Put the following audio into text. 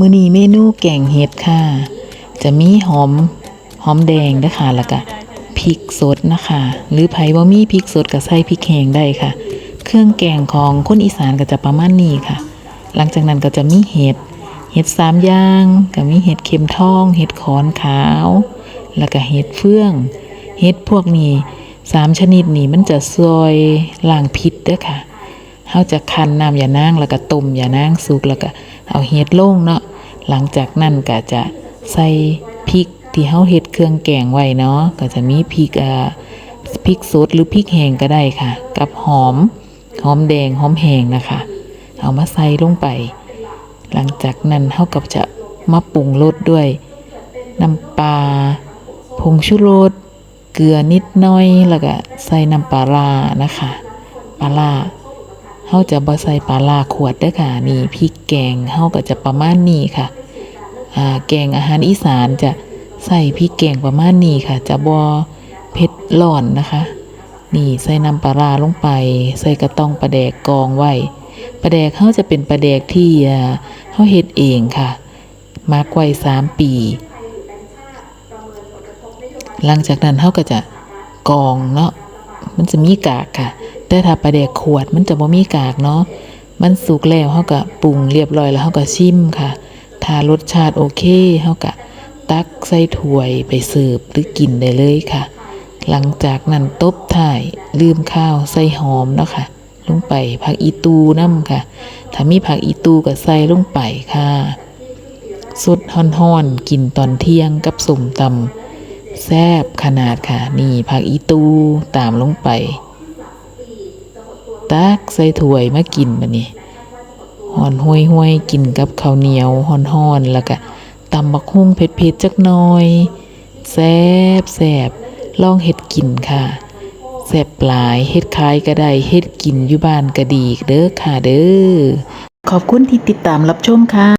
มื้อนี้เมนูแกงเห็ดค่ะ จะมีหอมหอมแดงนะคะแล้วก็พริกสดนะคะ หรือไผบ่มีพริกสดก็ใส่พริกแห้งได้ค่ะ เครื่องแกงของคนอีสานก็จะประมาณนี้ค่ะ หลังจากนั้นก็จะมีเห็ดเห็ดสามอย่างก็มีเห็ดเข็มทอง เห็ดขอนขาว แล้วก็เห็ดเฟื่อง เห็ดพวกนี้สามชนิดนี้มันจะซอยล้างพิษเด้อค่ะเฮาจะคั้นน้ำยานางแล้วก็ต้มยานางสุกแล้วก็ เอาเฮ็ดลงเนาะหลังจากนั้นก็จะใส่พริกที่เฮาเฮ็ดเครื่องแกงไว้เนาะก็จะมีพริกอ่าพริกสดหรือพริกแห้งก็ได้ค่ะ กับหอมหอมแดงหอมแห้งนะคะ เอามาใส่ลงไป หลังจากนั้นเฮากับจะมาปรุงรสด้วยน้ำปลาผงชูรสเกลือนิดน้อยแล้วก็ใส่น้ำปลาร้านะคะปลาร้า เฮาจะบ่ใส่ปลาร้าขวดเด้อค่ะนี่พริกแกงเฮาก็จะประมาณนี้ค่ะอ่าแกงอาหารอีสานจะใส่พริกแกงประมาณนี้ค่ะ จะบ่เผ็ดร้อนนะคะ นี่ใส่น้ำปลาร้าลงไป ใส่กระต้องปลาแดกกองไว้ปลาแดกเฮาจะเป็นปลาแดกที่เฮาเฮ็ดเองค่ะมากไว้สามปี หลังจากนั้นเฮาก็จะกองเนาะมันจะมีกากค่ะ แต่ถ้าปลาแดกขวดมันจะบ่มีกากเนาะ มันสุกแล้วเฮาก็ปรุงเรียบร้อยแล้วเฮาก็ชิมค่ะ ถ้ารสชาติโอเคเฮาก็ตักใส่ถ้วยไปเสิร์ฟหรือกินได้เลยค่ะ หลังจากนั้นตบท้ายลืมข้าวใส่หอมเนาะค่ะ ลงไปผักอีตูน้ำค่ะ ถ้ามีผักอีตูก็ใส่ลงไปค่ะสดฮ้อนๆกินตอนเที่ยงกับสมตำแซบขนาดค่ะ นี่ผักอีตูตามลงไป ตักใส่ถ้วยมากินบัดนี้หอนห้วยห้วยกินกับข้าวเหนียวหอนห้อนแล้วก็ตำบักฮุ่งเผ็ดๆจักหน่อยแซ่บแซ่บลองเฮ็ดกินค่ะแซ่บหลายเฮ็ดขายก็ได้เฮ็ดกินอยู่บ้านก็ดีเด้อค่ะเด้อขอบคุณที่ติดตามรับชมค่ะ